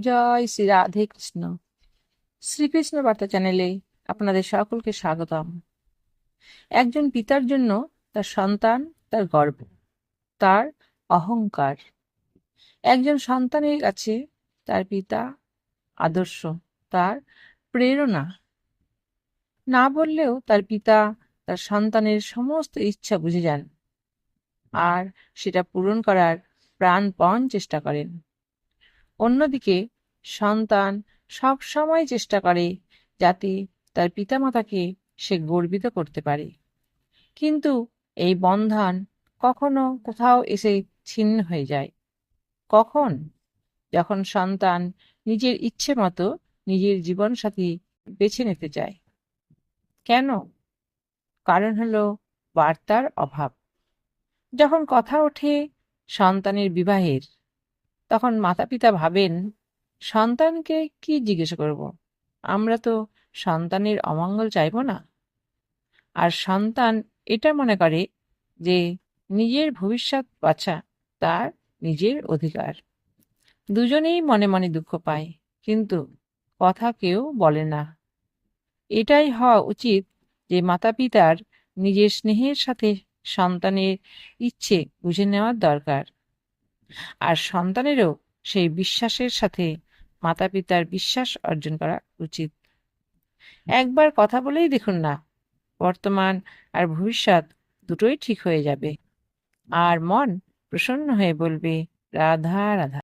জয় শ্রী রাধে কৃষ্ণ। শ্রীকৃষ্ণ বার্তা চ্যানেলে আপনাদের সকলকে স্বাগতম। একজন পিতার জন্য তার সন্তান তার গর্ব, তার অহংকার। একজন সন্তানের কাছে তার পিতা আদর্শ, তার প্রেরণা। না বললেও তার পিতা তার সন্তানের সমস্ত ইচ্ছা বুঝে যান আর সেটা পূরণ করার প্রাণপণ চেষ্টা করেন। অন্যদিকে সন্তান সব সময় চেষ্টা করে যাতে তার পিতামাতাকে সে গর্বিত করতে পারে। কিন্তু এই বন্ধন কখনো কোথাও এসে ছিন্ন হয়ে যায়। কখন? যখন সন্তান নিজের ইচ্ছে মতো নিজের জীবনসাথী বেছে নিতে চায়। কেন? কারণ হলো বার্তার অভাব। যখন কথা ওঠে সন্তানের বিবাহের তখন মাতা পিতা ভাবেন, সন্তানকে কি জিজ্ঞেস করব? আমরা তো সন্তানের অমঙ্গল চাইব না। আর সন্তান এটা মনে করে যে নিজের ভবিষ্যৎ বাছা, তার নিজের অধিকার। দুজনেই মনে মনে দুঃখ পায়, কিন্তু কথা কেউ বলে না। এটাই হওয়া উচিত যে মাতা পিতার নিজের স্নেহের সাথে সন্তানের ইচ্ছে বুঝে নেওয়ার দরকার। আর সন্তানেরও সেই বিশ্বাসের সাথে মাতা পিতার বিশ্বাস অর্জন করা উচিত। একবার কথা বলেই দেখুন না, বর্তমান আর ভবিষ্যৎ দুটোই ঠিক হয়ে যাবে। আর মন প্রসন্ন হয়ে বলবে, রাধা রাধা।